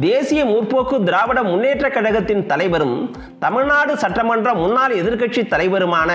தேசிய முற்போக்கு திராவிட முன்னேற்ற கழகத்தின் தலைவரும் தமிழ்நாடு சட்டமன்ற முன்னாள் எதிர்க்கட்சி தலைவருமான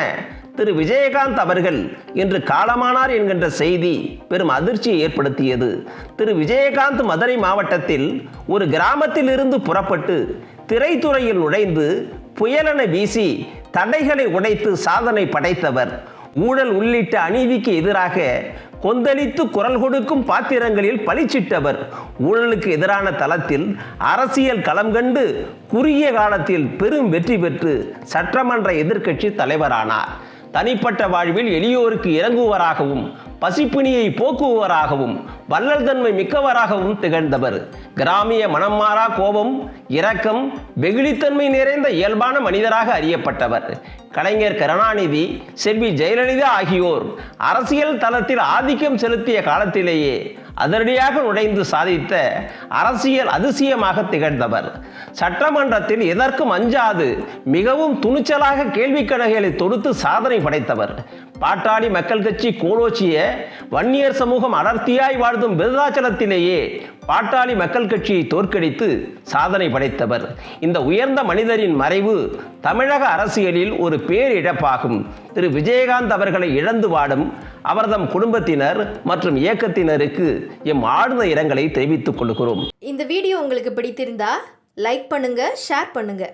திரு. விஜயகாந்த் அவர்கள் இன்று காலமானார் என்கின்ற செய்தி பெரும் அதிர்ச்சியை ஏற்படுத்தியது. திரு. விஜயகாந்த் மதுரை மாவட்டத்தில் ஒரு கிராமத்தில் இருந்து புறப்பட்டு திரைத்துறையில் நுழைந்து புயலென வீசி தடைகளை உடைத்து சாதனை படைத்தவர். ஊழல் உள்ளிட்ட அநீதிக்கு எதிராக கொந்தளித்து குரல் கொடுக்கும் பாத்திரங்களில் பளிச்சிட்டவர் ஊழலுக்கு எதிரான தளத்தில் அரசியல் களம் கண்டு குறுகிய காலத்தில் பெரும் வெற்றி பெற்று சட்டமன்ற எதிர்க்கட்சி தலைவரானார். தனிப்பட்ட வாழ்வில் எளியோருக்கு இறங்குவராகவும் பசிப்பிணியை போக்குவராகவும் வள்ளல் தன்மை மிக்கவராகவும் திகழ்ந்தவர். கிராமிய மனமாறா கோபம் இரக்கம் வெகுளித்தன்மை நிறைந்த இயல்பான மனிதராக அறியப்பட்டவர். கலைஞர் கருணாநிதி செல்வி ஜெயலலிதா ஆகியோர் அரசியல் தளத்தில் ஆதிக்கம் செலுத்திய காலத்திலேயே அதிரடியாக நுழைந்து சாதித்த அரசியல் அதிசயமாக திகழ்ந்தவர். சட்டமன்றத்தில் எதற்கும் அஞ்சாது மிகவும் துணிச்சலாக கேள்விக்கணைகளை தொடுத்து சாதனை படைத்தவர். பாட்டாளி மக்கள் கட்சி கோலோச்சிய வன்னியர் சமூகம் அடர்த்தியாய் வாழ்ந்தும் விருதாச்சலத்திலேயே பாட்டாளி மக்கள் கட்சியை தோற்கடித்து சாதனை படைத்தவர். இந்த உயர்ந்த மனிதரின் மறைவு தமிழக அரசியலில் ஒரு பேரிழப்பாகும். திரு. விஜயகாந்த் அவர்களை இழந்து வாடும் அவர்தம் குடும்பத்தினர் மற்றும் இயக்கத்தினருக்கு எம் ஆழ்ந்த இரங்கலை தெரிவித்துக் கொள்கிறோம். இந்த வீடியோ உங்களுக்கு பிடித்திருந்தா லைக் பண்ணுங்க ஷேர் பண்ணுங்க.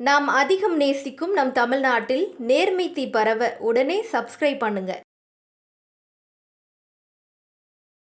நாம் அதிகம் நேசிக்கும் நம் தமிழ்நாட்டில் நேர்மை தீ பரவ உடனே சப்ஸ்கிரைப் பண்ணுங்க.